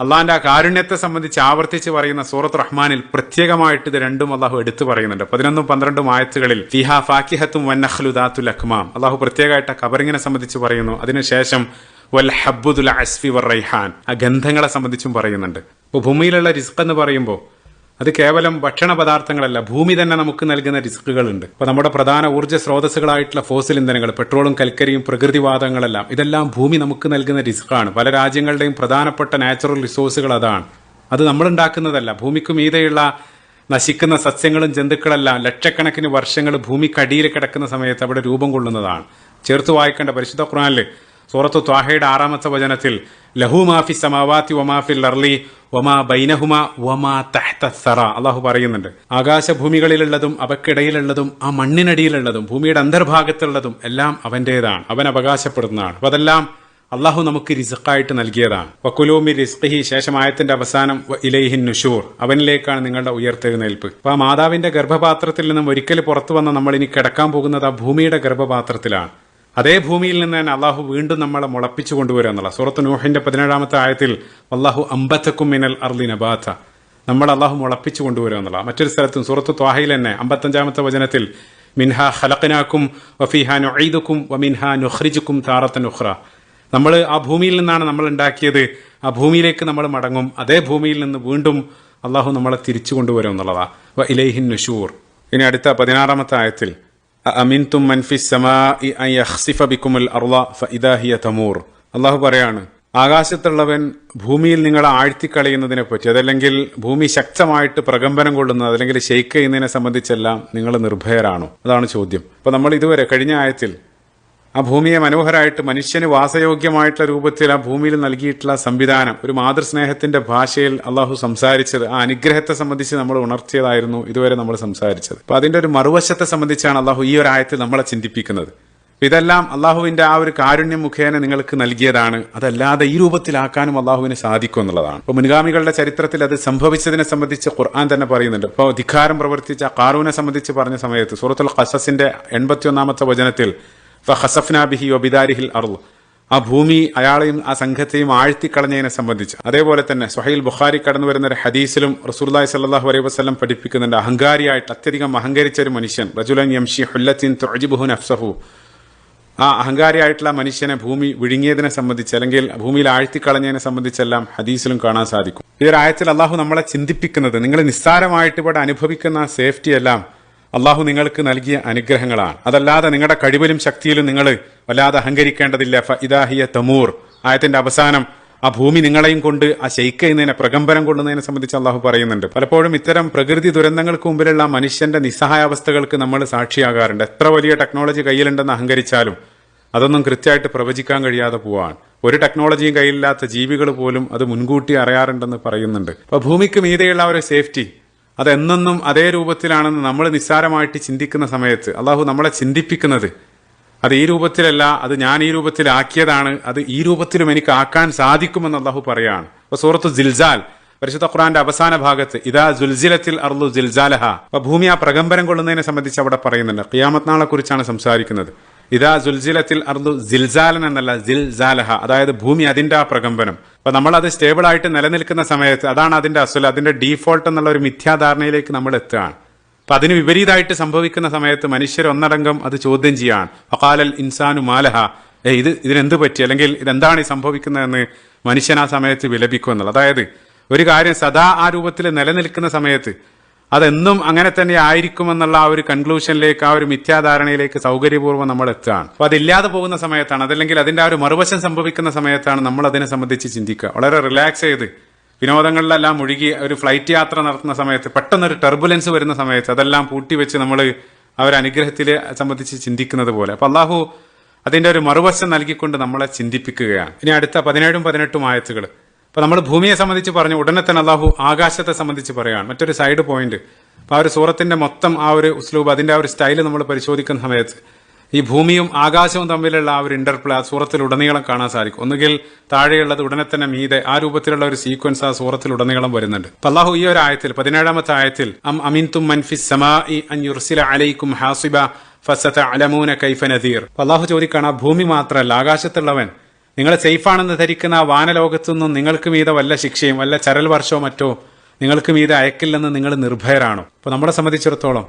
അള്ളാഹിന്റെ ആ കാരുണ്യത്തെ സംബന്ധിച്ച് ആവർത്തിച്ച് പറയുന്ന സൂറത്ത് റഹ്മാനിൽ പ്രത്യേകമായിട്ട് ഇത് രണ്ടും അള്ളാഹു എടുത്തു പറയുന്നുണ്ട്. പതിനൊന്നും പന്ത്രണ്ടും ആയത്തുകളിൽ ഫിഹ ഫാക്കിഹത്തും വന്നഹ്ലുദാത്തുൽ അഖ്മാം അള്ളാഹു പ്രത്യേകമായിട്ട് ആ കബറിങ്ങിനെ സംബന്ധിച്ച് പറയുന്നു. അതിനുശേഷം വൽ ഹബ്ബുദുൽ അസ്ഫി വർ റൈഹാൻ. ആ ഗന്ധങ്ങളെ സംബന്ധിച്ചും പറയുന്നുണ്ട്. ഇപ്പോൾ ഭൂമിയിലുള്ള റിസ്ക് എന്ന് പറയുമ്പോൾ അത് കേവലം ഭക്ഷണ പദാർത്ഥങ്ങളല്ല ഭൂമി തന്നെ നമുക്ക് നൽകുന്ന റിസ്കുകളുണ്ട് അപ്പോൾ നമ്മുടെ പ്രധാന ഊർജ സ്രോതസ്സുകളായിട്ടുള്ള ഫോസിൽ ഇന്ധനങ്ങൾ പെട്രോളും കൽക്കരിയും പ്രകൃതിവാദങ്ങളെല്ലാം ഇതെല്ലാം ഭൂമി നമുക്ക് നൽകുന്ന റിസ്ക്കാണ് പല രാജ്യങ്ങളുടെയും പ്രധാനപ്പെട്ട നാച്ചുറൽ റിസോഴ്സുകൾ അതാണ്. അത് നമ്മൾ ഉണ്ടാക്കുന്നതല്ല ഭൂമിക്ക് മീതെയുള്ള നശിക്കുന്ന സസ്യങ്ങളും ജന്തുക്കളെല്ലാം ലക്ഷക്കണക്കിന് വർഷങ്ങൾ ഭൂമിക്കടിയിൽ കിടക്കുന്ന സമയത്ത് അവിടെ രൂപം കൊള്ളുന്നതാണ്. ചേർത്ത് വായിക്കേണ്ട പരിശുദ്ധ ഖുർആനിൽ സൂറത്തു ത്വാഹയുടെ ആറാമത്തെ വചനത്തിൽ ലഹു മാഫി സമാവാത്തി ഒമാഫിൽ അർലി ഒമാ ബൈനഹുമ ഒമാ തഹ്ത സറ അള്ളാഹു പറയുന്നുണ്ട് ആകാശഭൂമികളിലുള്ളതും അവക്കിടയിലുള്ളതും ആ മണ്ണിനടിയിലുള്ളതും ഭൂമിയുടെ അന്തർഭാഗത്തുള്ളതും എല്ലാം അവന്റേതാണ് അവൻ അവകാശപ്പെടുന്നതാണ്. അപ്പൊ അതെല്ലാം അള്ളാഹു നമുക്ക് റിസ്ക്കായിട്ട് നൽകിയതാണ്. വക്കുലൂമി റിസ്ഖി ശേഷം ആയത്തിന്റെ അവസാനം ഇലൈഹിൻ നുഷൂർ അവനിലേക്കാണ് നിങ്ങളുടെ ഉയർത്തെഴുന്നേൽപ്പ്. അപ്പൊ ആ മാതാവിന്റെ ഗർഭപാത്രത്തിൽ നിന്നും ഒരിക്കൽ പുറത്തു വന്ന നമ്മൾ ഇനി കിടക്കാൻ പോകുന്നത് ആ ഭൂമിയുടെ ഗർഭപാത്രത്തിലാണ്. അതേ ഭൂമിയിൽ നിന്ന് തന്നെ അള്ളാഹു വീണ്ടും നമ്മളെ മുളപ്പിച്ചു കൊണ്ടുവരിക എന്നുള്ള സൂറത്ത് നൂഹിന്റെ പതിനേഴാമത്തെ ആയത്തിൽ അള്ളാഹു അമ്പത്തക്കും മിനൽ അർലി നബാത്ത. നമ്മൾ അള്ളാഹു മുളപ്പിച്ചു കൊണ്ടുവരിക എന്നുള്ള. മറ്റൊരു സ്ഥലത്തും സൂറത്ത് ത്വാഹയിൽ തന്നെ അമ്പത്തഞ്ചാമത്തെ വചനത്തിൽ മിൻഹ ഹലക്കനാക്കും വഫിഹ നുഈദുക്കും വമിൻഹ നുഹ്രിജുക്കും താറത്ത ഉഹ്റ നമ്മൾ ആ ഭൂമിയിൽ നിന്നാണ് നമ്മൾ ഉണ്ടാക്കിയത്. ആ ഭൂമിയിലേക്ക് നമ്മൾ മടങ്ങും. അതേ ഭൂമിയിൽ നിന്ന് വീണ്ടും അള്ളാഹു നമ്മളെ തിരിച്ചു കൊണ്ടുവരും വ ഇലൈഹിൻ നുഷൂർ. ഇനി അടുത്ത പതിനാറാമത്തെ ആയത്തിൽ അമിൻതും തമൂർ. അള്ളാഹു പറയാണ് ആകാശത്തുള്ളവൻ ഭൂമിയിൽ നിങ്ങളെ ആഴ്ത്തിക്കളയുന്നതിനെ പറ്റി അതല്ലെങ്കിൽ ഭൂമി ശക്തമായിട്ട് പ്രകമ്പനം കൊള്ളുന്നത് അല്ലെങ്കിൽ ഷെയ്ക്ക് ചെയ്യുന്നതിനെ സംബന്ധിച്ചെല്ലാം നിങ്ങൾ നിർഭയരാണോ? അതാണ് ചോദ്യം. അപ്പൊ നമ്മൾ ഇതുവരെ കഴിഞ്ഞ ആയത്തിൽ ആ ഭൂമിയെ മനോഹരമായിട്ട് മനുഷ്യന് വാസയോഗ്യമായിട്ടുള്ള രൂപത്തിൽ ആ ഭൂമിയിൽ നൽകിയിട്ടുള്ള സംവിധാനം ഒരു മാതൃസ്നേഹത്തിന്റെ ഭാഷയിൽ അള്ളാഹു സംസാരിച്ചത് ആ അനുഗ്രഹത്തെ സംബന്ധിച്ച് നമ്മൾ ഉണർത്തിയതായിരുന്നു ഇതുവരെ നമ്മൾ സംസാരിച്ചത്. അപ്പൊ അതിന്റെ ഒരു മറുവശത്തെ സംബന്ധിച്ചാണ് അള്ളാഹു ഈ ഒരു ആയത്തിൽ നമ്മളെ ചിന്തിപ്പിക്കുന്നത്. ഇതെല്ലാം അള്ളാഹുവിന്റെ ആ ഒരു കാരുണ്യം മുഖേന നിങ്ങൾക്ക് നൽകിയതാണ്. അതല്ലാതെ ഈ രൂപത്തിലാക്കാനും അള്ളാഹുവിന് സാധിക്കും എന്നുള്ളതാണ്. അപ്പോൾ മുൻഗാമികളുടെ ചരിത്രത്തിൽ അത് സംഭവിച്ചതിനെ സംബന്ധിച്ച് ഖുർആൻ തന്നെ പറയുന്നുണ്ട്. ഇപ്പോൾ ധിക്കാരം പ്രവർത്തിച്ച കാറൂനെ സംബന്ധിച്ച് പറഞ്ഞ സമയത്ത് സൂറത്തുൽ ഖസസിന്റെ എൺപത്തിയൊന്നാമത്തെ വചനത്തിൽ ഫഹസഫ്ന ബിഹി ഒബിദാരിഹിൽ അർൾ ആ ഭൂമി അയാളെയും ആ സംഘത്തെയും ആഴ്ത്തിക്കളഞ്ഞതിനെ സംബന്ധിച്ച്. അതേപോലെ തന്നെ സുഹൈൽ ബുഖാരി കടന്നു വരുന്ന ഒരു ഹദീസിലും റസൂല്ലായി സല്ലാഹു അലൈഹി വസ്ലം പഠിപ്പിക്കുന്നുണ്ട്. അഹങ്കാരിയായിട്ട് അത്യധികം അഹങ്കരിച്ച ഒരു മനുഷ്യൻ. റജുലൻ യംഷി ഹുല്ലത്തിൻ തുഅജിബുഹുൻ അഫ്സഹു ആ അഹങ്കാരിയായിട്ടുള്ള മനുഷ്യനെ ഭൂമി വിഴുങ്ങിയതിനെ സംബന്ധിച്ച് അല്ലെങ്കിൽ ഭൂമിയിൽ ആഴ്ത്തിക്കളഞ്ഞതിനെ സംബന്ധിച്ചെല്ലാം ഹദീസിലും കാണാൻ സാധിക്കും. ഈ ഒരു ആയത്തിൽ അള്ളാഹു നമ്മളെ ചിന്തിപ്പിക്കുന്നത് നിങ്ങൾ നിസ്സാരമായിട്ട് ഇവിടെ അനുഭവിക്കുന്ന സേഫ്റ്റി എല്ലാം അള്ളാഹു നിങ്ങൾക്ക് നൽകിയ അനുഗ്രഹങ്ങളാണ്. അതല്ലാതെ നിങ്ങളുടെ കഴിവിലും ശക്തിയിലും നിങ്ങൾ വല്ലാതെ അഹങ്കരിക്കേണ്ടതില്ല. ഫ ഇദാഹിയ തമൂർ. ആയത്തിന്റെ അവസാനം ആ ഭൂമി നിങ്ങളെയും കൊണ്ട് ആ ശൈക്ക ചെയ്യുന്നതിനെ പ്രകമ്പനം കൊള്ളുന്നതിനെ സംബന്ധിച്ച് അള്ളാഹു പറയുന്നുണ്ട്. പലപ്പോഴും ഇത്തരം പ്രകൃതി ദുരന്തങ്ങൾക്ക് മുമ്പിലുള്ള മനുഷ്യന്റെ നിസ്സഹായാവസ്ഥകൾക്ക് നമ്മൾ സാക്ഷിയാകാറുണ്ട്. എത്ര വലിയ ടെക്നോളജി കയ്യിലുണ്ടെന്ന് അഹങ്കരിച്ചാലും അതൊന്നും കൃത്യമായിട്ട് പ്രവചിക്കാൻ കഴിയാതെ പോവാണ്. ഒരു ടെക്നോളജിയും കയ്യിലില്ലാത്ത ജീവികൾ പോലും അത് മുൻകൂട്ടി അറിയാറുണ്ടെന്ന് പറയുന്നുണ്ട്. അപ്പൊ ഭൂമിക്ക് മീതെയുള്ള ഒരു സേഫ്റ്റി അതെന്നെന്നും അതേ രൂപത്തിലാണെന്ന് നമ്മൾ നിസ്സാരമായിട്ട് ചിന്തിക്കുന്ന സമയത്ത് അള്ളാഹു നമ്മളെ ചിന്തിപ്പിക്കുന്നത് അത് ഈ രൂപത്തിലല്ല അത് ഞാൻ ഈ രൂപത്തിലാക്കിയതാണ് അത് ഈ രൂപത്തിലും എനിക്ക് ആക്കാൻ സാധിക്കുമെന്ന് അള്ളാഹു പറയാണ്. അപ്പൊ സൂറത്ത് ജിൽജാൽ പരിശുദ്ധ ഖുറാന്റെ അവസാന ഭാഗത്ത് ഇതാ ജുൽജിലത്തിൽ അർലു ജിൽജാലഹ അപ്പൊ ഭൂമി ആ പ്രകമ്പനം കൊള്ളുന്നതിനെ സംബന്ധിച്ച് അവിടെ പറയുന്നുണ്ട്. ഖിയാമത്ത് നാളെ കുറിച്ചാണ് സംസാരിക്കുന്നത്. ഇതാ ജുൽജിലത്തിൽ അർദു ജിൽസാലൻ എന്നല്ല ജിൽസാലഹ അതായത് ഭൂമി അതിന്റെ ആ പ്രകമ്പനം. അപ്പൊ നമ്മൾ അത് സ്റ്റേബിൾ ആയിട്ട് നിലനിൽക്കുന്ന സമയത്ത് അതാണ് അതിന്റെ അസുല അതിന്റെ ഡീഫോൾട്ട് എന്നുള്ള ഒരു മിഥ്യാധാരണയിലേക്ക് നമ്മൾ എത്തുകയാണ്. അപ്പൊ അതിന് വിപരീതമായിട്ട് സംഭവിക്കുന്ന സമയത്ത് മനുഷ്യർ ഒന്നടങ്കം അത് ചോദ്യം ചെയ്യാണ് ഫക്കാലൽ ഇൻസാനു മാലഹ. ഏ ഇത് ഇതിനെന്ത് പറ്റി? അല്ലെങ്കിൽ ഇതെന്താണ് ഈ സംഭവിക്കുന്നതെന്ന് മനുഷ്യൻ ആ സമയത്ത് വിലപിക്കുമെന്നുള്ളത്. അതായത് ഒരു കാര്യം സദാ ആ രൂപത്തിൽ നിലനിൽക്കുന്ന സമയത്ത് അതെന്നും അങ്ങനെ തന്നെ ആയിരിക്കുമെന്നുള്ള ആ ഒരു കൺക്ലൂഷനിലേക്ക് ആ ഒരു മിഥ്യാധാരണയിലേക്ക് സൗകര്യപൂർവം നമ്മൾ എത്തുകയാണ്. അപ്പൊ അതില്ലാതെ പോകുന്ന സമയത്താണ് അതല്ലെങ്കിൽ അതിന്റെ ആ ഒരു മറുവശം സംഭവിക്കുന്ന സമയത്താണ് നമ്മൾ അതിനെ സംബന്ധിച്ച് ചിന്തിക്കുക. വളരെ റിലാക്സ് ചെയ്ത് വിനോദങ്ങളിലെല്ലാം ഒഴുകി ഒരു ഫ്ലൈറ്റ് യാത്ര നടത്തുന്ന സമയത്ത് പെട്ടെന്നൊരു ടെർബുലൻസ് വരുന്ന സമയത്ത് അതെല്ലാം പൂട്ടിവെച്ച് നമ്മൾ ആ ഒരു അനുഗ്രഹത്തിലെ സംബന്ധിച്ച് ചിന്തിക്കുന്നത് പോലെ. അപ്പൊ അള്ളാഹു അതിന്റെ ഒരു മറുവശം നൽകിക്കൊണ്ട് നമ്മളെ ചിന്തിപ്പിക്കുകയാണ്. ഇനി അടുത്ത പതിനേഴും പതിനെട്ടും ആയത്തുകൾ. അപ്പൊ നമ്മൾ ഭൂമിയെ സംബന്ധിച്ച് പറഞ്ഞു ഉടനെ തന്നെ അള്ളാഹു ആകാശത്തെ സംബന്ധിച്ച് പറയുകയാണ് മറ്റൊരു സൈഡ് പോയിന്റ് അപ്പൊ ആ ഒരു സൂറത്തിന്റെ മൊത്തം ആ ഒരു ഉസ്ലൂബ് അതിന്റെ ആ ഒരു സ്റ്റൈൽ നമ്മൾ പരിശോധിക്കുന്ന സമയത്ത് ഈ ഭൂമിയും ആകാശവും തമ്മിലുള്ള ആ ഒരു ഇന്റർപ്ലേ ആ സൂറത്തിൽ ഉടനീളം കാണാൻ സാധിക്കും. ഒന്നുകിൽ താഴെയുള്ളത് ഉടനെ തന്നെ മീതെ ആ രൂപത്തിലുള്ള ഒരു സീക്വൻസ് ആ സൂറത്തിൽ ഉടനീളം വരുന്നുണ്ട്. അള്ളാഹു ഈ ഒരു ആയത്തിൽ പതിനേഴാമത്തെ ആയത്തിൽ അം അമിൻതും മൻഫിസ് അലൈക്കും ഹാസിബ ഫസത അലമൂന കൈഫ നദീർ. അള്ളാഹു ചോദിക്കാണ് ആ ഭൂമി മാത്രമല്ല ആകാശത്തുള്ളവൻ നിങ്ങൾ സേഫാണെന്ന് ധരിക്കുന്ന ആ വാനലോകത്തു നിന്നും നിങ്ങൾക്ക് മീതെ വല്ല ശിക്ഷയും വല്ല ചരൽ വർഷമോ മറ്റോ നിങ്ങൾക്ക് മീതെ അയക്കില്ലെന്ന് നിങ്ങൾ നിർഭയരാണോ? അപ്പോൾ നമ്മളെ സംബന്ധിച്ചിടത്തോളം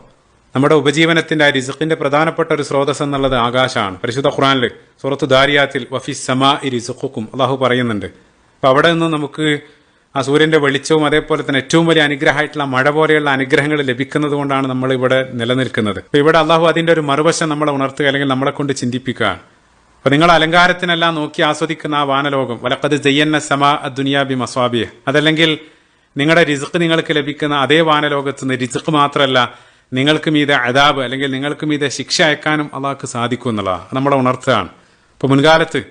നമ്മുടെ ഉപജീവനത്തിന്റെ ആ റിസുഖിന്റെ പ്രധാനപ്പെട്ട ഒരു സ്രോതസ് എന്നുള്ളത് ആകാശമാണ് പരിശുദ്ധ ഖുറാനിൽ സുറത്ത് ദാരിയാത്തിൽ വഫി സമാ ഇ റിസുഖുക്കും അള്ളാഹു പറയുന്നുണ്ട്. അപ്പോൾ അവിടെ നിന്ന് നമുക്ക് ആ സൂര്യന്റെ വെളിച്ചവും അതേപോലെ തന്നെ ഏറ്റവും വലിയ അനുഗ്രഹമായിട്ടുള്ള മഴ പോലെയുള്ള അനുഗ്രഹങ്ങൾ ലഭിക്കുന്നത് കൊണ്ടാണ് നമ്മൾ ഇവിടെ നിലനിൽക്കുന്നത്. അപ്പോൾ ഇവിടെ അള്ളാഹു അതിന്റെ ഒരു മറുവശം നമ്മളെ ഉണർത്തുക അല്ലെങ്കിൽ നമ്മളെ കൊണ്ട് ചിന്തിപ്പിക്കുകയാണ്. അപ്പൊ നിങ്ങൾ അലങ്കാരത്തിനെല്ലാം നോക്കി ആസ്വദിക്കുന്ന ആ വാനലോകം. വലക്കത് ജയ്യന്ന സമാ ബി മസ്വാബിയ അതല്ലെങ്കിൽ നിങ്ങളുടെ റിസ്ക് നിങ്ങൾക്ക് ലഭിക്കുന്ന അതേ വാനലോകത്ത് നിന്ന് റിസ്ക് മാത്രമല്ല നിങ്ങൾക്ക് മീതെ അതാബ് അല്ലെങ്കിൽ നിങ്ങൾക്ക് മീതെ ശിക്ഷ അയക്കാനും അള്ളാഹ്ക്ക് സാധിക്കും എന്നുള്ളതാണ്. നമ്മുടെ ഉണർത്തുകയാണ്. ഇപ്പൊ മുൻകാലത്ത്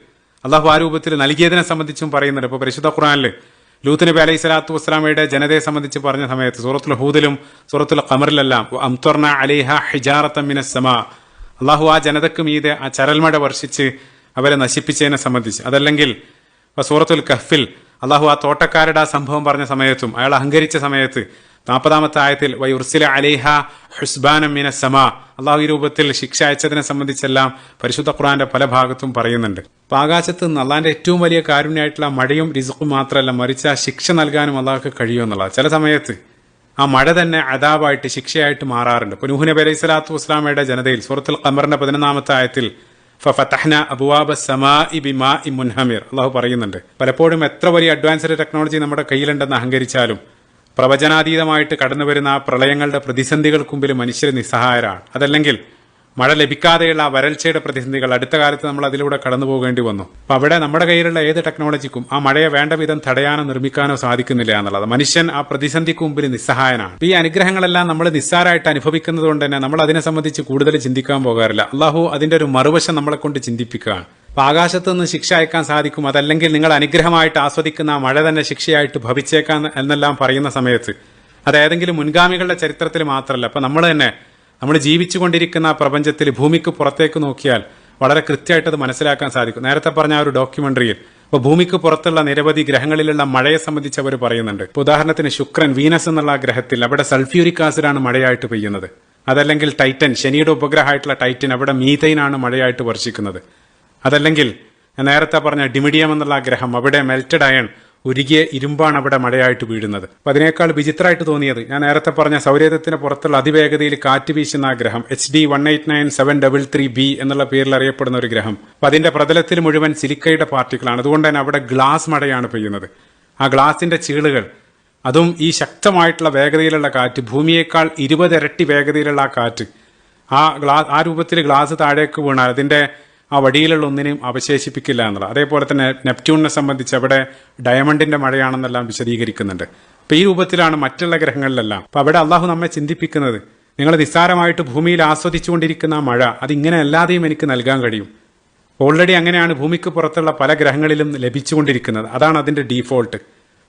അള്ളാഹു ആ രൂപത്തിൽ നൽകിയതിനെ സംബന്ധിച്ചും പറയുന്നുണ്ട്. ഇപ്പൊ പരിശുദ്ധ ഖുറാനിൽ ലൂത്ത് നബി അലൈഹി സ്വലാത്തു വസ്സലാമയുടെ ജനതയെ സംബന്ധിച്ച് പറഞ്ഞ സമയത്ത് സൂറത്തുൽ ഹൂദിലും സൂറത്തുൽ ഖമറിലെല്ലാം അംത്വർന അലിഹ ഹിജാറത്തമ്മിന സമ അള്ളാഹു ആ ജനതക്ക് മീതെ ആ ചരൽമഴ വർഷിച്ച് അവരെ നശിപ്പിച്ചതിനെ സംബന്ധിച്ച്. അതല്ലെങ്കിൽ സൂറത്തുൽ കഹ്ഫിൽ അള്ളാഹു ആ തോട്ടക്കാരുടെ ആ സംഭവം പറഞ്ഞ സമയത്തും അയാൾ അഹങ്കരിച്ച സമയത്ത് നാൽപ്പതാമത്തെ ആയത്തിൽ വൈർസില അലിഹ ഹുസ്ബാനം മിന സമ. അള്ളാഹു ഈ രൂപത്തിൽ ശിക്ഷ അയച്ചതിനെ സംബന്ധിച്ചെല്ലാം പരിശുദ്ധ ഖുറാന്റെ പല ഭാഗത്തും പറയുന്നുണ്ട്. അപ്പൊ ആകാശത്ത് അള്ളാന്റെ ഏറ്റവും വലിയ കാരുണ്യമായിട്ടുള്ള മഴയും റിസുക്കും മാത്രമല്ല മറിച്ച് ആ ശിക്ഷ നൽകാനും അള്ളാഹുക്ക് കഴിയുമെന്നുള്ളത് ചില സമയത്ത് ആ മഴ തന്നെ അതാവായിട്ട് ശിക്ഷയായിട്ട് മാറാറുണ്ട്. ഇപ്പൊ നൂഹ് നബി അലൈഹി സ്വലാത്തു വസ്സലാമയുടെ ജനതയിൽ സുഹൃത്തുൽ ഖമറിന്റെ പതിനൊന്നാമത്തെ ആയത്തിൽ അള്ളാഹു പറയുന്നുണ്ട്. പലപ്പോഴും എത്ര വലിയ അഡ്വാൻസ്ഡ് ടെക്നോളജി നമ്മുടെ കയ്യിലുണ്ടെന്ന് അഹങ്കരിച്ചാലും പ്രവചനാതീതമായിട്ട് കടന്നു വരുന്ന ആ പ്രളയങ്ങളുടെ പ്രതിസന്ധികൾക്ക് മുമ്പിൽ മനുഷ്യർ നിസ്സഹായരാണ്. അതല്ലെങ്കിൽ മഴ ലഭിക്കാതെയുള്ള വരൾച്ചയുടെ പ്രതിസന്ധികൾ അടുത്ത കാലത്ത് നമ്മൾ അതിലൂടെ കടന്നു പോകേണ്ടി വന്നു. അപ്പൊ അവിടെ നമ്മുടെ കയ്യിലുള്ള ഏത് ടെക്നോളജിക്കും ആ മഴയെ വേണ്ട വിധം തടയാനോ നിർമ്മിക്കാനോ സാധിക്കുന്നില്ല എന്നുള്ളത്. മനുഷ്യൻ ആ പ്രതിസന്ധിക്ക് മുമ്പിൽ നിസ്സഹായനാണ്. ഈ അനുഗ്രഹങ്ങളെല്ലാം നമ്മൾ നിസ്സാരമായിട്ട് അനുഭവിക്കുന്നത് കൊണ്ട് തന്നെ നമ്മൾ അതിനെ സംബന്ധിച്ച് കൂടുതൽ ചിന്തിക്കാൻ പോകാറില്ല. അള്ളാഹു അതിന്റെ ഒരു മറുവശം നമ്മളെ കൊണ്ട് ചിന്തിപ്പിക്കുകയാണ്. അപ്പൊ ആകാശത്ത് നിന്ന് ശിക്ഷ അയക്കാൻ സാധിക്കും. അതല്ലെങ്കിൽ നിങ്ങൾ അനുഗ്രഹമായിട്ട് ആസ്വദിക്കുന്ന മഴ തന്നെ ശിക്ഷയായിട്ട് ഭവിച്ചേക്കാം എന്നെല്ലാം പറയുന്ന സമയത്ത് അത് ഏതെങ്കിലും മുൻഗാമികളുടെ ചരിത്രത്തിൽ മാത്രമല്ല. അപ്പൊ നമ്മൾ തന്നെ നമ്മൾ ജീവിച്ചുകൊണ്ടിരിക്കുന്ന ആ പ്രപഞ്ചത്തിൽ ഭൂമിക്ക് പുറത്തേക്ക് നോക്കിയാൽ വളരെ കൃത്യമായിട്ട് അത് മനസ്സിലാക്കാൻ സാധിക്കും. നേരത്തെ പറഞ്ഞ ആ ഒരു ഡോക്യുമെന്ററിയിൽ ഇപ്പോൾ ഭൂമിക്ക് പുറത്തുള്ള നിരവധി ഗ്രഹങ്ങളിലുള്ള മഴയെ സംബന്ധിച്ച് അവർ പറയുന്നുണ്ട്. ഉദാഹരണത്തിന് ശുക്രൻ വീനസ് എന്നുള്ള ഗ്രഹത്തിൽ അവിടെ സൾഫ്യൂരിക് ആസിഡാണ് മഴയായിട്ട് പെയ്യുന്നത്. അതല്ലെങ്കിൽ ടൈറ്റൻ ശനിയുടെ ഉപഗ്രഹമായിട്ടുള്ള ടൈറ്റൻ അവിടെ മീഥൈനാണ് മഴയായിട്ട് വർഷിക്കുന്നത്. അതല്ലെങ്കിൽ നേരത്തെ പറഞ്ഞ ഡിമിഡിയം എന്നുള്ള ഗ്രഹം അവിടെ മെൽറ്റഡ് അയൺ ഉരുകിയ ഇരുമ്പാണ് അവിടെ മഴയായിട്ട് വീഴുന്നത്. അപ്പൊ അതിനേക്കാൾ വിചിത്രമായിട്ട് തോന്നിയത് ഞാൻ നേരത്തെ പറഞ്ഞ സൗരേതത്തിന് പുറത്തുള്ള അതിവേഗതയിൽ കാറ്റ് വീശുന്ന ആ ഗ്രഹം. H D one eight nine seven double three B എന്നുള്ള പേരിൽ അറിയപ്പെടുന്ന ഒരു ഗ്രഹം. അപ്പൊ അതിന്റെ പ്രതലത്തിൽ മുഴുവൻ സിലിക്കയുടെ പാർട്ടിക്കിളാണ്. അതുകൊണ്ട് തന്നെ അവിടെ ഗ്ലാസ് മഴയാണ് പെയ്യുന്നത്. ആ ഗ്ലാസിന്റെ ചീളുകൾ അതും ഈ ശക്തമായിട്ടുള്ള വേഗതയിലുള്ള കാറ്റ് ഭൂമിയേക്കാൾ ഇരുപതിരട്ടി വേഗതയിലുള്ള ആ കാറ്റ് ആ ഗ്ലാ ആ രൂപത്തിൽ ഗ്ലാസ് താഴേക്ക് വീണാൽ അതിന്റെ ആ വടിയിലുള്ള ഒന്നിനെയും അവശേഷിപ്പിക്കില്ല എന്നുള്ളത് അതേപോലെ തന്നെ നെപ്റ്റ്യൂണിനെ സംബന്ധിച്ച് അവിടെ ഡയമണ്ടിന്റെ മഴയാണെന്നെല്ലാം വിശദീകരിക്കുന്നുണ്ട്. അപ്പൊ ഈ രൂപത്തിലാണ് മറ്റുള്ള ഗ്രഹങ്ങളിലെല്ലാം. അപ്പൊ അവിടെ അള്ളാഹു നമ്മെ ചിന്തിപ്പിക്കുന്നത് നിങ്ങൾ നിസ്സാരമായിട്ട് ഭൂമിയിൽ ആസ്വദിച്ചുകൊണ്ടിരിക്കുന്ന ആ മഴ അതിങ്ങനെ അല്ലാതെയും എനിക്ക് നൽകാൻ കഴിയും. ഓൾറെഡി അങ്ങനെയാണ് ഭൂമിക്ക് പുറത്തുള്ള പല ഗ്രഹങ്ങളിലും ലഭിച്ചുകൊണ്ടിരിക്കുന്നത്. അതാണ് അതിന്റെ ഡീഫോൾട്ട്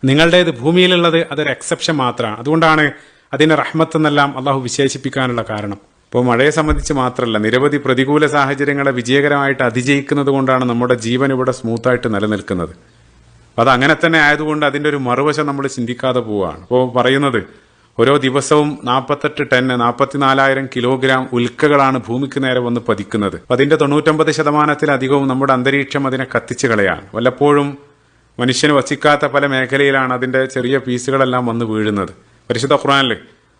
നിങ്ങളുടേത് ഭൂമിയിലുള്ളത് അതൊരു എക്സെപ്ഷൻ മാത്രമാണ്. അതുകൊണ്ടാണ് അതിന്റെ റഹ്മത്ത് എന്നെല്ലാം അള്ളാഹു വിശേഷിപ്പിക്കാനുള്ള കാരണം. ഇപ്പോൾ മഴയെ സംബന്ധിച്ച് മാത്രമല്ല നിരവധി പ്രതികൂല സാഹചര്യങ്ങളെ വിജയകരമായിട്ട് അതിജയിക്കുന്നത് കൊണ്ടാണ് നമ്മുടെ ജീവൻ ഇവിടെ സ്മൂത്തായിട്ട് നിലനിൽക്കുന്നത്. അത് അങ്ങനെ തന്നെ ആയതുകൊണ്ട് അതിന്റെ ഒരു മറുവശം നമ്മൾ ചിന്തിക്കാതെ പോവുകയാണ്. ഇപ്പോൾ പറയുന്നത് ഓരോ ദിവസവും നാൽപ്പത്തെട്ട് ടൺ നാൽപ്പത്തിനാലായിരം കിലോഗ്രാം ഉൽക്കകളാണ് ഭൂമിക്ക് നേരെ വന്ന് പതിക്കുന്നത്. അതിന്റെ തൊണ്ണൂറ്റൊമ്പത് ശതമാനത്തിലധികവും നമ്മുടെ അന്തരീക്ഷം അതിനെ കത്തിച്ചു കളയാണ്. വല്ലപ്പോഴും മനുഷ്യന് വസിക്കാത്ത പല മേഖലയിലാണ് അതിന്റെ ചെറിയ പീസുകളെല്ലാം വന്ന് വീഴുന്നത്. പരിശുദ്ധ ഖുറാനിൽ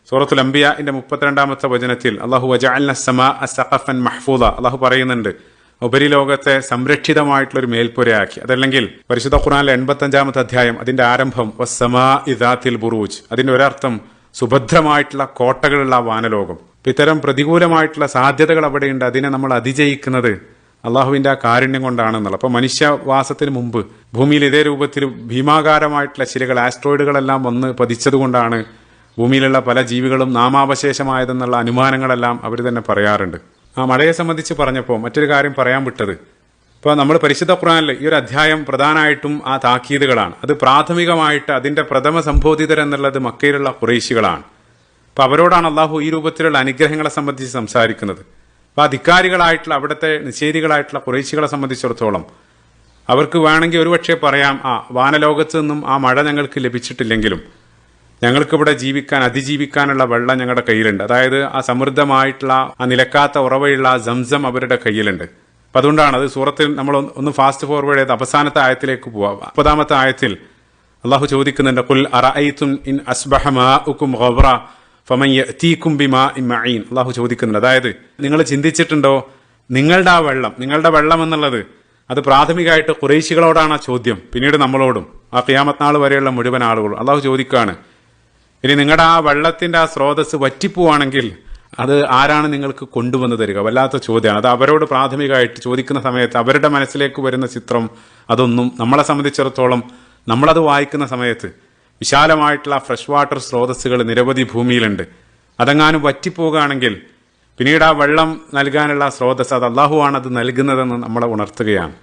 സൂറത്തുൽ അംബിയന്റെ മുപ്പത്തിരണ്ടാമത്തെ വചനത്തിൽ അള്ളാഹു വജഅൽന സമാ സഖഫൻ മഹ്ഫൂദ അള്ളാഹു പറയുന്നുണ്ട്. ഉപരിലോകത്തെ സംരക്ഷിതമായിട്ടുള്ള ഒരു മേൽപ്പുരയാക്കി. അതല്ലെങ്കിൽ പരിശുദ്ധ ഖുറാനിലെ എൺപത്തി അഞ്ചാമത്തെ അധ്യായം അതിന്റെ ആരംഭം വസ്സമാ ഇദാത്തിൽ ബുറൂജ് അതിന്റെ ഒരർത്ഥം സുഭദ്രമായിട്ടുള്ള കോട്ടകളുള്ള വാനലോകം. ഇത്തരം പ്രതികൂലമായിട്ടുള്ള സാധ്യതകൾ അവിടെയുണ്ട്. അതിനെ നമ്മൾ അതിജയിക്കുന്നത് അള്ളാഹുവിന്റെ ആ കാരുണ്യം കൊണ്ടാണെന്നുള്ളത്. അപ്പൊ മനുഷ്യവാസത്തിന് മുമ്പ് ഭൂമിയിൽ ഇതേ രൂപത്തിൽ ഭീമാകാരമായിട്ടുള്ള ശിലകൾ ആസ്ട്രോയിഡുകളെല്ലാം വന്ന് പതിച്ചതുകൊണ്ടാണ് ഭൂമിയിലുള്ള പല ജീവികളും നാമാവശേഷമായതെന്നുള്ള അനുമാനങ്ങളെല്ലാം അവർ തന്നെ പറയാറുണ്ട്. ആ മഴയെ സംബന്ധിച്ച് പറഞ്ഞപ്പോൾ മറ്റൊരു കാര്യം പറയാൻ വിട്ടത്. ഇപ്പോൾ നമ്മൾ പരിശുദ്ധ ഖുറാനിൽ ഈ ഒരു അധ്യായം പ്രധാനമായിട്ടും ആ താക്കീതുകളാണ്. അത് പ്രാഥമികമായിട്ട് അതിന്റെ പ്രഥമ സംബോധിതർ എന്നുള്ളത് മക്കയിലുള്ള കുറേശികളാണ് അപ്പോൾ അവരോടാണ് അള്ളാഹു ഈ രൂപത്തിലുള്ള അനുഗ്രഹങ്ങളെ സംബന്ധിച്ച് സംസാരിക്കുന്നത്. അപ്പോൾ അധികാരികളായിട്ടുള്ള അവിടുത്തെ നിഷേധികളായിട്ടുള്ള കുറേശികളെ സംബന്ധിച്ചിടത്തോളം അവർക്ക് വേണമെങ്കിൽ ഒരുപക്ഷെ പറയാം ആ വാനലോകത്ത് നിന്നും ആ മഴ ഞങ്ങൾക്ക് ലഭിച്ചിട്ടില്ലെങ്കിലും ഞങ്ങൾക്കിവിടെ ജീവിക്കാൻ അതിജീവിക്കാനുള്ള വെള്ളം ഞങ്ങളുടെ കയ്യിലുണ്ട്. അതായത് ആ സമൃദ്ധമായിട്ടുള്ള ആ നിലക്കാത്ത ഉറവയുള്ള സംസം അവരുടെ കയ്യിലുണ്ട്. അപ്പൊ അതുകൊണ്ടാണ് അത് സൂറത്തിൽ നമ്മൾ ഒന്ന് ഫാസ്റ്റ് ഫോർവേഡ് ചെയ്ത് അവസാനത്തെ ആയത്തിലേക്ക് പോവാം. മുപ്പതാമത്തെ ആയത്തിൽ അള്ളാഹു ചോദിക്കുന്നുണ്ട് കുൽ അറഅയ്തും ഇൻ അസ്ബഹ ഹോബ്ര ഫമയ്യ യഅതീകും ബിമാഇൻ മഈൻ. അള്ളാഹു ചോദിക്കുന്നുണ്ട് അതായത് നിങ്ങൾ ചിന്തിച്ചിട്ടുണ്ടോ? നിങ്ങളുടെ ആ വെള്ളം നിങ്ങളുടെ വെള്ളം എന്നുള്ളത് അത് പ്രാഥമികമായിട്ട് കുറേശികളോടാണ് ആ ചോദ്യം പിന്നീട് നമ്മളോടും. ആ ക്യാമത്നാൾ നാൾ വരെയുള്ള മുഴുവൻ ആളുകളും. അള്ളാഹു ചോദിക്കുകയാണ് ഇനി നിങ്ങളുടെ ആ വെള്ളത്തിന്റെ ആ സ്രോതസ് വറ്റിപ്പോവാണെങ്കിൽ അത് ആരാണ് നിങ്ങൾക്ക് കൊണ്ടുവന്ന് തരിക? വല്ലാത്ത ചോദ്യമാണ് അത് അവരോട് പ്രാഥമികമായിട്ട് ചോദിക്കുന്ന സമയത്ത് അവരുടെ മനസ്സിലേക്ക് വരുന്ന ചിത്രം അതൊന്നും നമ്മളെ സംബന്ധിച്ചിടത്തോളം നമ്മളത് വായിക്കുന്ന സമയത്ത് വിശാലമായിട്ടുള്ള ഫ്രഷ് വാട്ടർ സ്രോതസ്സുകൾ നിരവധി ഭൂമിയിലുണ്ട്. അതെങ്ങാനും വറ്റിപ്പോവുകയാണെങ്കിൽ പിന്നീട് ആ വെള്ളം നൽകാനുള്ള സ്രോതസ് അത് അള്ളാഹുവാണ് അത് നൽകുന്നതെന്ന് നമ്മളെ ഉണർത്തുകയാണ്.